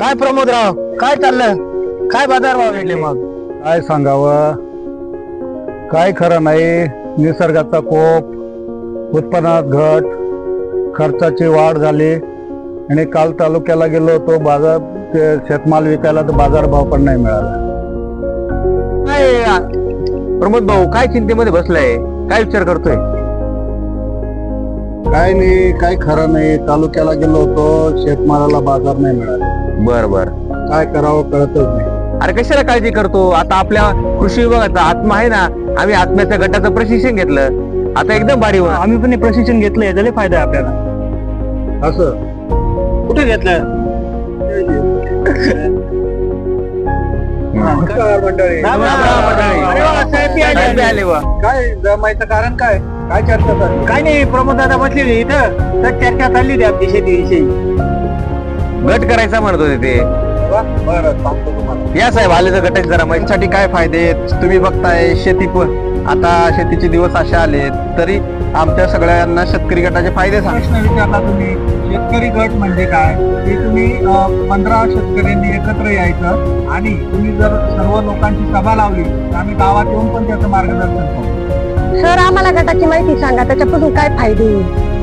काय प्रमोदराव काय चाललं? काय बाजारभाव भेटले मग? काय सांगावं? काय खरं नाही. निसर्गाचा कोप उत्पन्नात घट खर्चाची वाढ झाली. आणि काल तालुक्याला गेलो होतो बाजार ते शेतमाल विकायला तर बाजारभाव पण नाही मिळाला. काय आ, प्रमोद भाऊ काय चिंतेमध्ये बसलाय? काय विचार करतोय? काय नाही काय खरं नाही. तालुक्याला गेलो होतो शेतमालाला बाजार नाही मिळाला. बर बर. काय करावं कळतच नाही. अरे कशाला काळजी करतो? आता आपल्या कृषी विभागाचा आत्मा आहे ना आम्ही आत्म्याच्या गटाचं प्रशिक्षण घेतलं. आता एकदम भारी होणार. आम्ही पण हे प्रशिक्षण घेतलंय त्याला फायदा आहे आपल्याला. असं? कुठे घेतलं? नमस्कार मंडळी. राम राम राम मंडळी. अरे वा, साहेब बी आले. साहेब बी आले वा. काय जमायचं कारण काय? काय चर्चा चालली? काय नाही प्रमोद दादा बसलेले इथं. तर चर्चा चालली होती आपली शेतीविषयी गट करायचा म्हणत होते ते. वा, बरं सांगतो तुम्हाला. या साहेब आले तर गटाचे जरा माहितीसाठी काय फायदे? आहेत? तुम्ही बघताय शेती प- आता शेतीचे दिवस असे आले तरी आमच्या सगळ्यांना शेतकरी गटाचे फायदे सांग. प्रश्न विचारला तुम्ही शेतकरी गट म्हणजे काय? ते तुम्ही पंधरा शेतकऱ्यांनी एकत्र यायचं आणि तुम्ही जर सर्व लोकांची सभा लावली तर आम्ही गावात येऊन पण त्याचं मार्गदर्शन करू. सर आम्हाला गटाची माहिती सांगा त्याच्यापासून काय फायदे?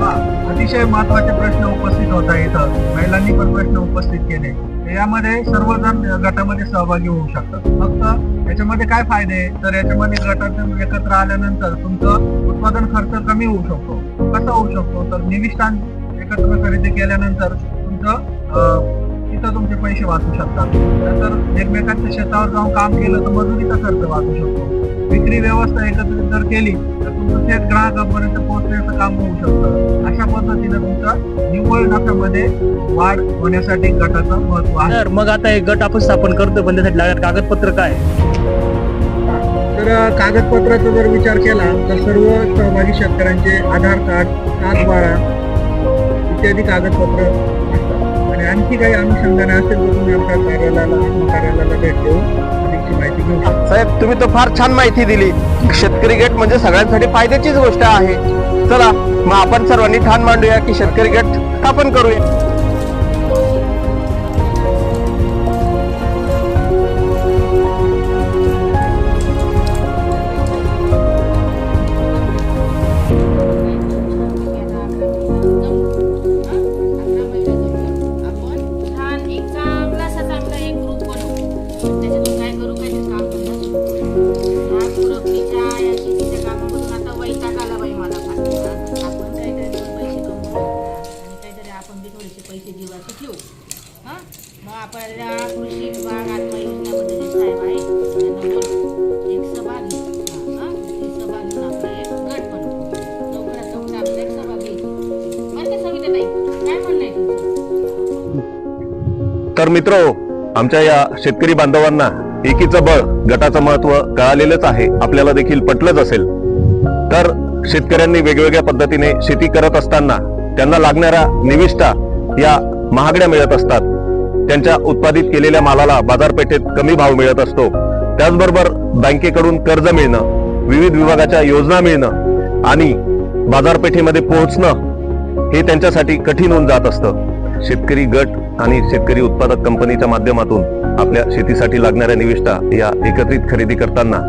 हा, अतिशय महत्त्वाचे प्रश्न उपस्थित होता इथं. महिलांनी पण प्रश्न उपस्थित केले. यामध्ये सर्वजण गटामध्ये सहभागी होऊ शकतात. फक्त याच्यामध्ये काय फायदे तर याच्यामध्ये गटातून एकत्र आल्यानंतर तुमचं उत्पादन खर्च कमी होऊ शकतो. कसा होऊ शकतो? तर निविष्ठान एकत्र खरेदी केल्यानंतर तुमचं तिथं तुमचे पैसे वाचू शकतात. नंतर एकमेकांच्या शेतावर जाऊन काम केलं तर मजुरीचा खर्च वाचू शकतो. विक्री व्यवस्था एकत्रित जर केली तर तुमचं थेट ग्राहकापर्यंत पोहोचण्याचं काम होऊ शकतं. अशा पद्धतीने तुमचा निव्वळ नफ्यामध्ये वाढ होण्यासाठी गटाचं महत्त्व आहे. तर मग आता हे गट आपण स्थापन करतो पण त्यासाठी लागत कागदपत्र काय? तर कागदपत्राचा जर विचार केला तर सर्व सहभागी शेतकऱ्यांचे आधार कार्ड सात बारा इत्यादी कागदपत्र असतात. आणि आणखी काही अनुषंगाने असेल तर तुम्ही आमच्या कार्यालयाला कार्यालयाला भेट देऊन माहिती घेऊ साहेब तुम्ही तर फार छान माहिती दिली. शेतकरी गट म्हणजे सगळ्यांसाठी फायद्याचीच गोष्ट आहे. चला मग आपण सर्वांनी ठाण मांडूया की शेतकरी गट स्थापन करूया. आपण ते थोडेसे पैसे जीवाचे ठेवू. हां? मग आपल्याला कृषी विभाग आत्मा साहेब आहे. त्यांना बोलू. एक सभा घेऊ हां. सभा घेऊन एक गट बनवू लवकरात लवकर आपल्याला एक सभा घ्यायची बरं का काय म्हणणं आहे तुमचं? तर मित्र आमच्या या शेतकरी बांधवांना एकीचं बळ गटाचं महत्त्व कळालेलंच आहे. आपल्याला देखील पटलंच असेल. तर शेतकऱ्यांनी वेगवेगळ्या पद्धतीने शेती करत असताना त्यांना लागणाऱ्या निविष्ठा या महागड्या मिळत असतात. त्यांच्या उत्पादित केलेल्या मालाला बाजारपेठेत कमी भाव मिळत असतो. त्याचबरोबर बँकेकडून कर्ज मिळणं विविध विभागाच्या योजना मिळणं आणि बाजारपेठेमध्ये पोहोचणं हे त्यांच्यासाठी कठीण होऊन जात असतं. शेतकरी गट आणि शेतकरी उत्पादक कंपनीच्या माध्यमातून आपल्या शेतीसाठी लागणाऱ्या निविष्ठा या एकत्रित खरेदी करताना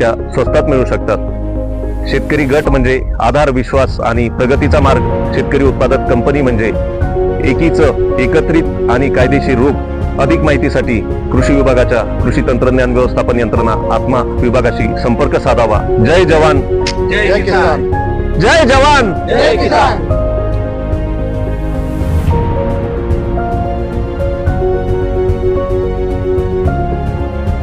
त्या स्वस्तात मिळू शकतात. शेतकरी गट म्हणजे आधार विश्वास आणि प्रगतीचा मार्ग. शेतकरी उत्पादक कंपनी म्हणजे एकीचं एकत्रित आणि कायदेशीर रूप. अधिक माहितीसाठी कृषी विभागाच्या कृषी तंत्रज्ञान व्यवस्थापन यंत्रणा आत्मा विभागाशी संपर्क साधावा. जय जवान. जय किसान. जय जवान. जय किसान.